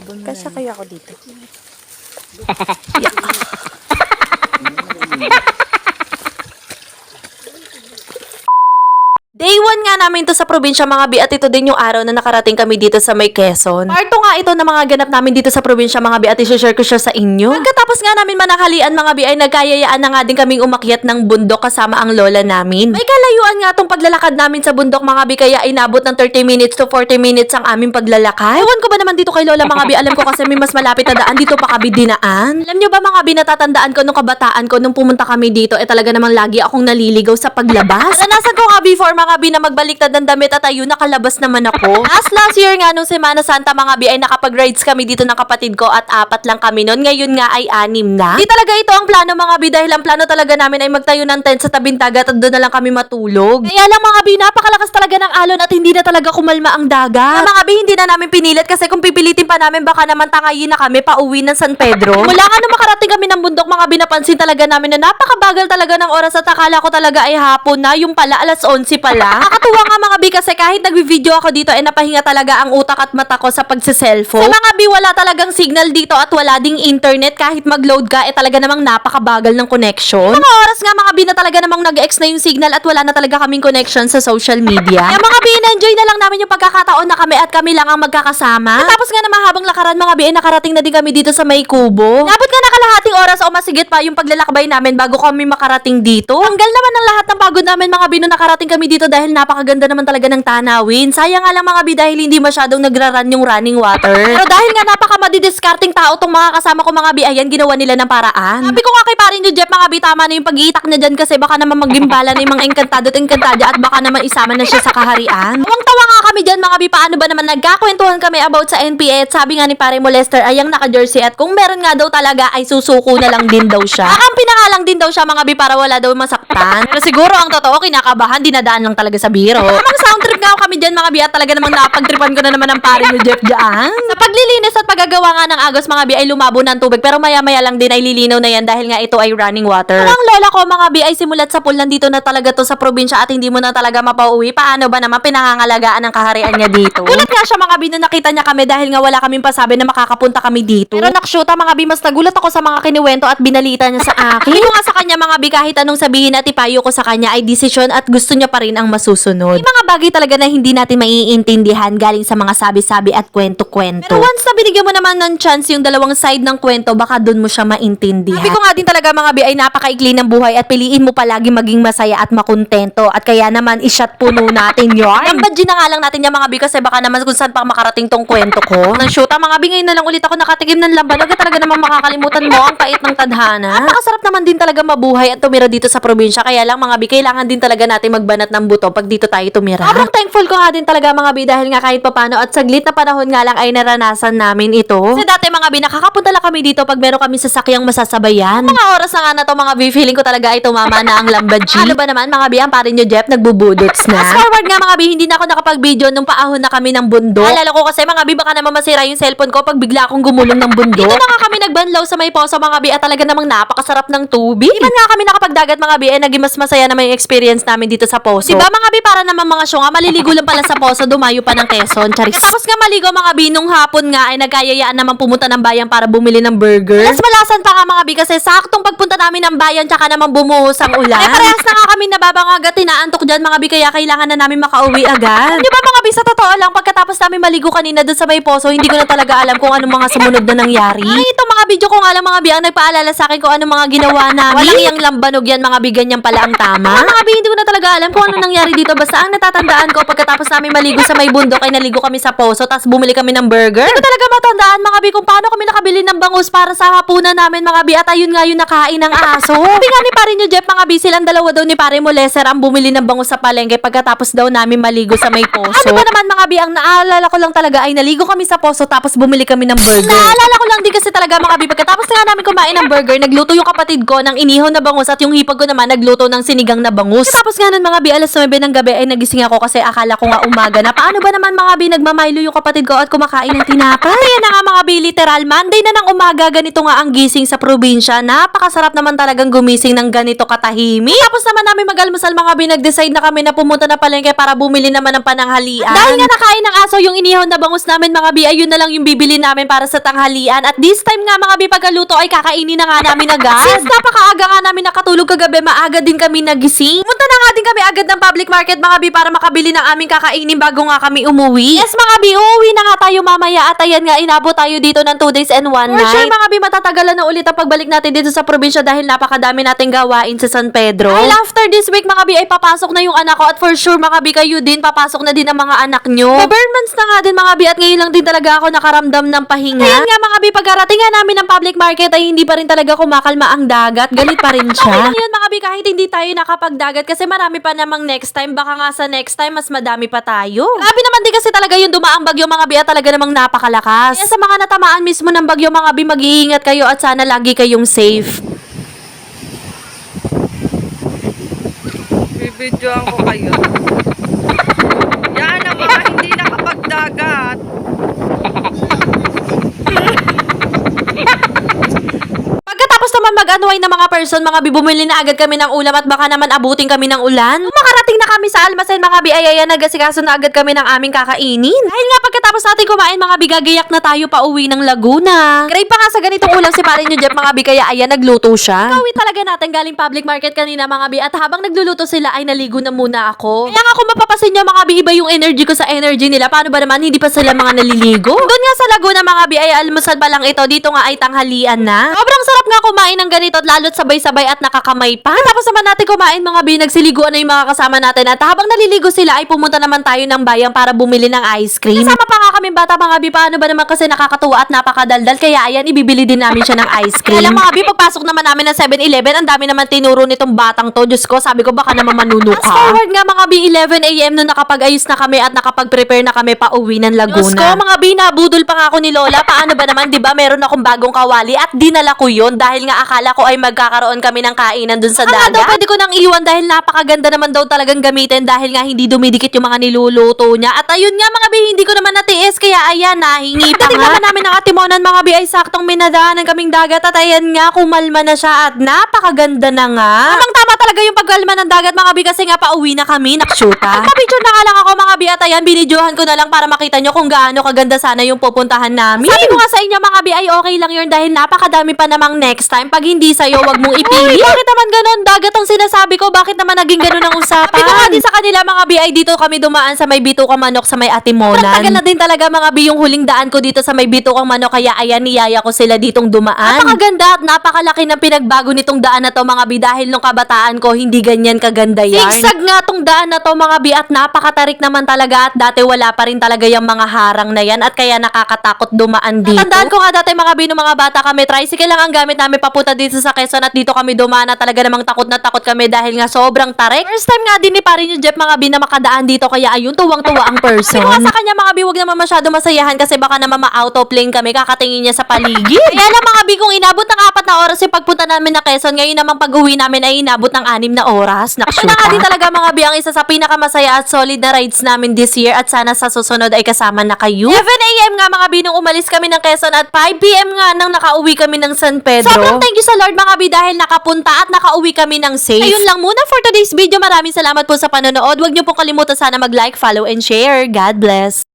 Na. Kasya kaya ako dito. Day 1 nga namin to sa probinsya mga bi at ito din yung araw na nakarating kami dito sa may Quezon. Part 2 nga ito na mga ganap namin dito sa probinsya mga bi at i-share ko siya sa inyo. Pagkatapos nga namin manakalian mga bi ay nagkayayaan na nga din kaming umakyat ng bundok kasama ang lola namin. May kalayuan nga tong paglalakad namin sa bundok mga bi kaya inabot ng 30 minutes to 40 minutes ang aming paglalakad. Ewan ko ba naman dito kay lola mga bi alam ko kasi may mas malapit na daan dito pa kami dinaan. Alam nyo ba mga bi natatandaan ko nung kabataan ko nung pumunta kami dito eh talaga namang lagi akong naliligaw sa paglabas. Naranasan ko nga before mga bi na magbaliktad ng damit at ayun nakalabas naman ako. As last year nga nung Semana Santa mga bi ay nakapag-rides kami dito ng kapatid ko at apat lang kami noon. Ngayon nga ay anim na. Di talaga ito ang plano mga bi dahil ang plano talaga namin ay magtayo ng tent sa tabing dagat at doon na lang kami matulog. Kaya lang mga bi napakalakas talaga ng alon at hindi na talaga kumalma ang dagat. Kaya mga bi hindi na namin pinilit kasi kung pipilitin pa namin baka naman tangayin na kami pauwi ng San Pedro. Mula nga nung makarating bundok mga bi napansin talaga namin na napakabagal talaga ng oras at akala ko talaga ay hapon na yung pala alas 11 pala. Nakakatuwa nga mga bi kasi kahit nagvi-video ako dito ay napahinga talaga ang utak at mata ko sa pagse-cellphone. Sa mga bi wala talagang signal dito at wala ding internet kahit mag-load ka eh talaga namang napakabagal ng connection. Mga oras nga mga bi na talaga namang nag-ex na yung signal at wala na talaga kaming connection sa social media. Kaya mga bi enjoy na lang namin yung pagkakataon na kami at kami lang ang magkakasama. Tapos nga na mahabang lakaran mga bi ay nakarating na din kami dito sa may kubo. Dapat nga nakalahating oras o masigit pa yung paglalakbay namin bago kami makarating dito. Tanggal naman ang lahat ng pagod namin mga bi nung nakarating kami dito dahil napakaganda naman talaga ng tanawin. Sayang nga lang mga bi dahil hindi masyadong nagra-run yung running water. Pero dahil nga napaka madidiscarding tao tong mga kasama ko mga bi, ayan ginawa nila ng paraan. Sabi ko nga kay parin yung Jeff mga bi, tama na yung pag-iitak niya dyan kasi baka naman magimbala na yung mga engkantado at engkantadya at baka naman isama na siya sa kaharian. Tawang-tawa nga kami dyan mga bi, paano ba naman nagkakwentuhan kami about sa NPA at sabi nga ni pare mo Lester ay ang naka-jersey at kung meron nga daw talaga ay susuko na lang din daw siya. Akampi na nga lang din daw siya mga bi para wala daw masaktan. Pero siguro ang totoo kinakabahan, dinadaan lang talaga sa biro. Tamang sound nga kami dyan mga bi at talaga namang napagtripan ko na naman ang pare ni Jeff dyan. Sa paglilinis at paggagawa nga ng agos mga bi ay lumabo ng tubig pero maya-maya lang din ay lilinaw na yan dahil nga ito ay running water. Kung ang lola ko mga bi ay simulat sa pool nandito na talaga to sa probinsya at hindi mo na talaga mapauwi, paano ba naman pinangangalagaan ng kaharian niya dito? Gulat nga siya mga bi nung nakita niya kami dahil nga wala kaming pasabi na makakapunta kami dito. Pero nakshuta mga bi, mas nagulat ako sa mga kiniwento at binalita niya sa akin. Hindi ko nga sa kanya mga bi kahit anong sabihin at ipayo ko sa kanya ay desisyon at gusto niya pa rin ang masusunod. May mga bagay talaga na hindi natin maiintindihan galing sa mga sabi-sabi at kwento-kwento. Pero once na binigyan mo naman ng chance yung dalawang side ng kwento, baka dun mo siya maintindihan. Sabi ko nga din talaga mga bi ay napakaikli ng buhay at piliin mo palagi maging masaya at makontento. At kaya naman i-shot puno natin yun. Nambadji na nga lang natin yung mga bi kasi baka naman kung saan pa makarating tong kwento ko. Nang shoot, mga bi ngayon na lang ulit ako nakatikim ng lambanog at talaga namang makakalimutan mo ang pait ng tadhana. Napakasarap naman din talaga mabuhay at tumira dito sa probinsya. Kaya lang mga bi, kailangan din talaga natin magbanat ng buto pag dito tayo tumira. Sobrang thankful ko nga din talaga mga bi dahil nga kahit papano at saglit na panahon nga lang ay naranasan namin ito. Kasi dati mga bi, nakakapunta lang kami dito pag meron kami sasakyang masasabayan. Mga oras na nga na to mga bi, feeling ko talaga ay tumama na ang lambaji. ano ba naman mga bi, ang parin nyo Jeff, nagbubudots na. Fast forward nga mga bi, hindi na ako nakapag-video nung paahon na kami ng bundok. Alala ko kasi mga bi, baka naman masira yung cellphone ko pag bigla akong gumulong ng bundok. Dito na nga kami nagbanlaw sa may poso mga bi at talaga namang napakasarap ng tubig. Ilan nga kami nakapagdagat mga bi, eh naging mas masaya naman yung experience namin dito sa poso. Diba mga bi, para naman mga syunga, maliligo lang pala sa poso, dumayo pa ng Quezon, charis. Tapos nga maligo mga bi, nung hapon nga ay nagkayayaan naman pumunta ng bayan para bumili ng burger. Mas malasan pa nga mga bi kasi saktong pagpunta namin ng bayan tsaka naman bumuhos ang ulan. Eh parehas na nga kami nababangagat, tinaantok dyan mga bi, kaya kailangan na namin makauwi agad. Di ba mga bi, sa totoo lang, pagkatapos namin maligo kanina doon sa may poso, hindi ko na talaga alam kung anong mga sumunod na nangyari. Ay, ito mga video ko nga lang mga ang nagpaalala sa akin kung anong mga ginawa namin. Walang iyang lambanog yan mga bi, ganyan pala ang tama. mga bi, hindi ko na talaga alam kung ano nangyari dito. Basta ang natatandaan ko, pagkatapos namin maligo sa may bundok, ay naligo kami sa poso, tapos bumili kami ng burger. Hindi ko talaga matandaan mga bi kung paano kami nakabili ng bangus para sa hapunan namin mga bi, at ayun nga yung nakain ng aso. Sabi nga ni pare nyo Jeff mga bi, silang dalawa daw ni pare mo Leser ang bumili ng bangus sa palengke pagkatapos daw namin maligo sa may poso. Ano ba naman mga bi, ang naalala ko lang talaga ay naligo kami sa poso tapos bumili kami ng burger. Naalala ko lang din kasi talaga mga bi, pagkatapos na nga namin kumain ng burger, nagluto yung kapatid ko ng inihaw na bangus at yung hipag ko naman nagluto ng sinigang na bangus. Tapos nga nun mga bi, alas 9 ng gabi ay nagising ako kasi akala ko nga umaga na paano ba naman mga bi, nagmamaylo yung kapatid ko at kumakain ng tinapay. At ayan na nga mga bi, literal, Monday na ng umaga, ganito nga ang gising sa probinsya. Napakasarap naman talagang gumising ng ganito katahimik. Tapos naman namin mag-almusal mga bi, nag-decide na kami na pumunta na palengke para bumili naman ng pananghalian. Dahil nga nakain ng aso yung inihaw na bangus namin mga bi, ayun na lang yung bibili namin para sa tanghalian. At this time nga mga bi, pagkaluto ay kakainin na nga namin agad. Since napakaaga nga namin nakatulog kagabi, maaga din kami nagising. Pumunta na nga din kami agad ng public market mga bi para makabili ng aming kakainin bago nga kami umuwi. Yes mga bi, uuwi na nga tayo mamaya at ayan nga inabot tayo dito ng 2 days and 1 For night. sure, mga bi, matatagalan na ulit ang pagbalik natin dito sa probinsya dahil napakadami nating gawain sa San Pedro. Dahil after this week mga bi ay papasok na yung anak ko at for sure mga bi kayo din papasok na din ang mga anak nyo. Ba-burn months na nga din mga bi at ngayon lang din talaga ako nakaramdam ng pahinga. Ayan nga mga bi, pagkarating nga namin ng public market ay hindi pa rin talaga kumakalma ang dagat. Galit pa rin siya. okay lang yun mga bi kahit hindi tayo nakapagdagat kasi marami pa namang next time. Baka nga sa next time mas madami pa tayo. Grabe naman din kasi talaga yung dumaang bagyo mga bi at talaga namang napakalakas. Kaya sa mga natamaan mismo ng bagyo mga bi mag-iingat kayo at sana lagi kayong safe. Bibidyoan ko kayo. Yan ang mga hindi nakapagdagat. Pagkatapos naman mag-unwind ng mga person, mga bi, bumili na agad kami ng ulam at baka naman abutin kami ng ulan. Makarating na kami sa almasen, mga bi, ay ayan, nagasikaso na agad kami ng aming kakainin. Dahil nga pagkatapos natin kumain, mga bi, gagayak na tayo pa uwi ng Laguna. Crave pa nga sa ganitong ulam si pare nyo, Jeff, mga bi, kaya ayan, nagluto siya. Kauwi talaga natin galing public market kanina, mga bi, at habang nagluluto sila, ay naligo na muna ako. Kaya nga kung mapapasin nyo, mga bi, iba yung energy ko sa energy nila. Paano ba naman, hindi pa sila mga naliligo? Doon nga sa Laguna, mga bi, ay almusal pa lang ito. Dito nga ay tanghalian na. Sobrang sarap nga kumain ng ganito at lalo't sabay-sabay at nakakamay pa. Tapos naman natin kumain mga bi, nagsiliguan na yung mga kasama natin at habang naliligo sila ay pumunta naman tayo ng bayan para bumili ng ice cream. Kasama pa nga kami bata mga bi, paano ba naman kasi nakakatuwa at napakadaldal kaya ayan, ibibili din namin siya ng ice cream. Lang mga bi, pagpasok naman namin ng 7-Eleven, ang dami naman tinuro nitong batang to. Diyos ko, sabi ko baka naman manunuka. Fast forward nga mga bi, 11am nung nakapag-ayos na kami at nakapag-prepare na kami pa uwi ng Laguna. Diyos ko, mga bi, nabudol pa nga ako ni Lola. Paano ba naman, di ba, meron akong bagong kawali at dinala ko yun dahil nga akala ko ay magkakaroon kami ng kainan dun sa dagat. daw pwede ko nang iwan dahil napakaganda naman daw talagang gamitin dahil nga hindi dumidikit yung mga niluluto niya. At ayun nga mga bi, hindi ko naman natiis kaya ayan, nahingi pa nga. naman namin ng atimonan mga bi ay saktong minadaanan kaming dagat at ayan nga, kumalma na siya at napakaganda na nga. Tamang tama talaga yung pagkalma ng dagat mga bi kasi nga pauwi na kami, nakshuta. Nagpa-picture na nga lang ako mga bi at ayan, binidyohan ko na lang para makita nyo kung gaano kaganda sana yung pupuntahan namin. Sabi ko nga sa inyo mga bi ay okay lang yun dahil napakadami pa namang next time. Pag hindi sa'yo, wag mong ipili. bakit naman ganun? Dagat ang sinasabi ko. Bakit naman naging ganun ang usapan? Sabi ko nga din sa kanila mga bi ay dito kami dumaan sa may bito kang manok sa may atimonan. Tagal na din talaga mga bi yung huling daan ko dito sa may bito kang manok kaya ayan niyaya ko sila ditong dumaan. Napakaganda at napakalaki ng pinagbago nitong daan na to mga bi dahil nung kabataan ko hindi ganyan kaganda yan. Sigsag nga tong daan na to mga bi at napakatarik naman talaga at dati wala pa rin talaga yung mga harang na yan at kaya nakakatakot dumaan dito. Natandaan ko nga dati mga bi nung mga bata kami tricycle lang ang gamit namin papunta dito sa Quezon at dito kami dumaan at talaga namang takot na takot kami dahil nga sobrang tarik. First time nga din ni pare yung Jeff mga bi na makadaan dito kaya ayun tuwang-tuwa ang person. Nga sa kanya mga bi wag naman masyado masayahan kasi baka naman ma-autoplane kami kakatingin niya sa paligid. Kaya lang mga bi kung inabot ng apat na oras yung pagpunta namin na Quezon ngayon naman pag uwi namin ay inabot ng anim na oras. Nakshuta. na din talaga mga bi ang isa sa pinakamasaya at solid na rides namin this year at sana sa susunod ay kasama na kayo. 11am nga mga bi nung umalis kami ng Quezon at 5pm nga nang nakauwi kami ng San Pedro. Sobrang thank you sa Lord mga bi dahil nakapunta at nakauwi kami ng safe. Ayun lang muna for today's video. Maraming salamat po sa panonood. Huwag niyo po kalimutan sana mag-like, follow, and share. God bless.